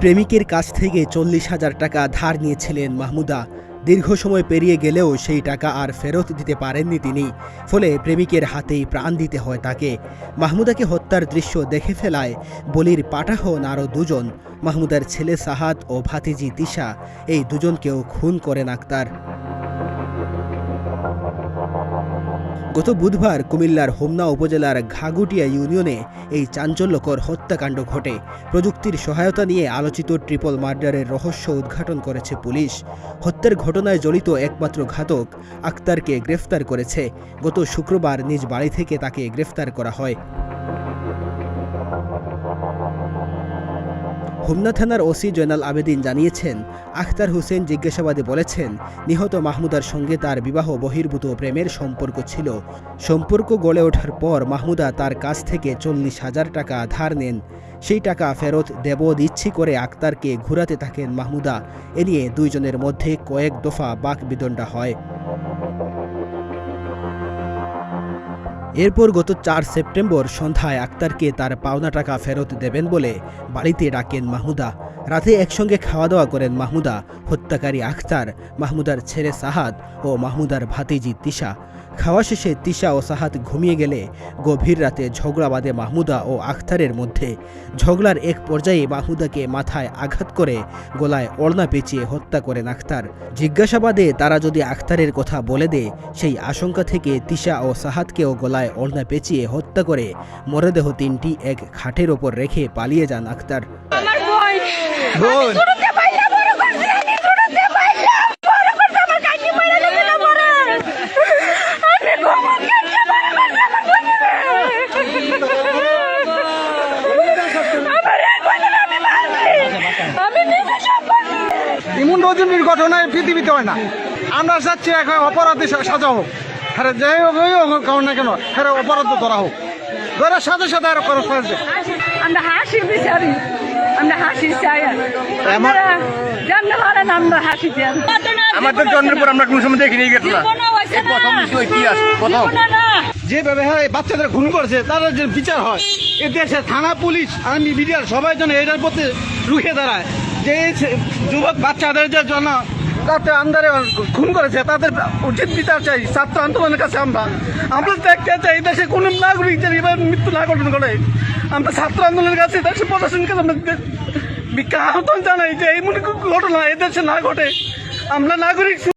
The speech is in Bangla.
প্রেমিকের কাছ থেকে চল্লিশ হাজার টাকা ধার নিয়েছিলেন মাহমুদা। দীর্ঘ সময় পেরিয়ে গেলেও সেই টাকা আর ফেরত দিতে পারেননি তিনি। ফলে প্রেমিকের হাতেই প্রাণ দিতে হয় তাকে। মাহমুদাকে হত্যার দৃশ্য দেখে ফেলায় বলির পাঠা হন আরও দুজন। মাহমুদার ছেলে সাহাদ ও ভাতিজি তিশা। এই দুজনকেও খুন করেন আক্তার। গত বুধবার কুমিল্লার হোমনা উপজেলার ঘাগুটিয়া ইউনিয়নে এই চাঞ্চল্যকর হত্যাকাণ্ড ঘটে। প্রযুক্তির সহায়তা নিয়ে আলোচিত ট্রিপল মার্ডারের রহস্য উদ্ঘাটন করেছে পুলিশ। হত্যার ঘটনায় জড়িত একমাত্র ঘাতক আক্তারকে গ্রেফতার করেছে। গত শুক্রবার নিজ বাড়ি থেকে তাকে গ্রেফতার করা হয়। হোমনা থানার ওসি জয়নাল আবেদিন জানিয়েছেন, আখতার হোসেন জিজ্ঞাসাবাদে বলেছেন, নিহত মাহমুদার সঙ্গে তার বিবাহ বহির্ভূত প্রেমের সম্পর্ক ছিল। সম্পর্ক গড়ে ওঠার পর মাহমুদা তার কাছ থেকে চল্লিশ হাজার টাকা ধার নেন। সেই টাকা ফেরত দেব দিচ্ছি করে আক্তারকে ঘুরাতে থাকেন মাহমুদা। এ নিয়ে দুইজনের মধ্যে কয়েক দফা বাক বিদণ্ডা হয়। এরপর গত চার সেপ্টেম্বর সন্ধ্যায় আক্তারকে তার পাওনা টাকা ফেরত দেবেন বলে বাড়িতে ডাকেন মাহমুদা রাতে একসঙ্গে খাওয়া দাওয়া করেন মাহমুদা, হত্যাকারী আখতার, মাহমুদার ছেলে সাহাদ ও মাহমুদার ভাতিজি তিশা। খাওয়া শেষে তিশা ও সাহাদ ঘুমিয়ে গেলে গভীর রাতে ঝগড়া বাঁধে মাহমুদা ও আখতারের মধ্যে। ঝগড়ার এক পর্যায়ে মাহমুদাকে মাথায় আঘাত করে গলায় ওড়না পেঁচিয়ে হত্যা করেন আখতার। জিজ্ঞাসাবাদে তারা যদি আখতারের কথা বলে দেয়, সেই আশঙ্কা থেকে তিশা ও সাহাদকেও গলায় ওড়না পেঁচিয়ে হত্যা করে মরদেহ তিনটি এক খাটের ওপর রেখে পালিয়ে যান আখতার। করছি এমন রজনীর ঘটনায় পৃথিবীতে হয় না। আমরা চাচ্ছি এখন অপরাধী সাজা হোক। হ্যাঁ যাই হোক ওই হোক কারণ না কেন? হ্যাঁ অপরাধ ধরা হোক। ধরার সাথে সাথে আর খরচ আমরা হাসি বিচারি। আমরা হাসি চাই। আমার- আমরা জানতে পারেন আমরা হাসি চাই। আমাদের জন্মের পর আমরা কোন সময় দেখিনি ঘটনা। প্রথম ইতিহাস প্রথম। যেভাবে হ্যাঁ বাচ্চাদের ঘুম করছে তাদের যে বিচার হয় এ দেশে থানা পুলিশ আর্মি মিডিয়ার সবাই যেন এটার প্রতি রুখে দাঁড়ায়। যে যুবক বাচ্চাদের যে জন্য রাতে আন্দারে খুন করেছে, তাদের উচিত বিচার চাই, ছাত্র আন্দোলনের কাছে আমরা। আমরা দেখতে চাই দেশে কোনো নাগরিক যেন এবার মৃত্যু না ঘটন করে। আমরা ছাত্র আন্দোলনের কাছে, দেশে প্রশাসনকে আমরা আহ্বান জানাই যে এই মনে ঘটনা এদেশে দেশে না ঘটে। আমরা নাগরিক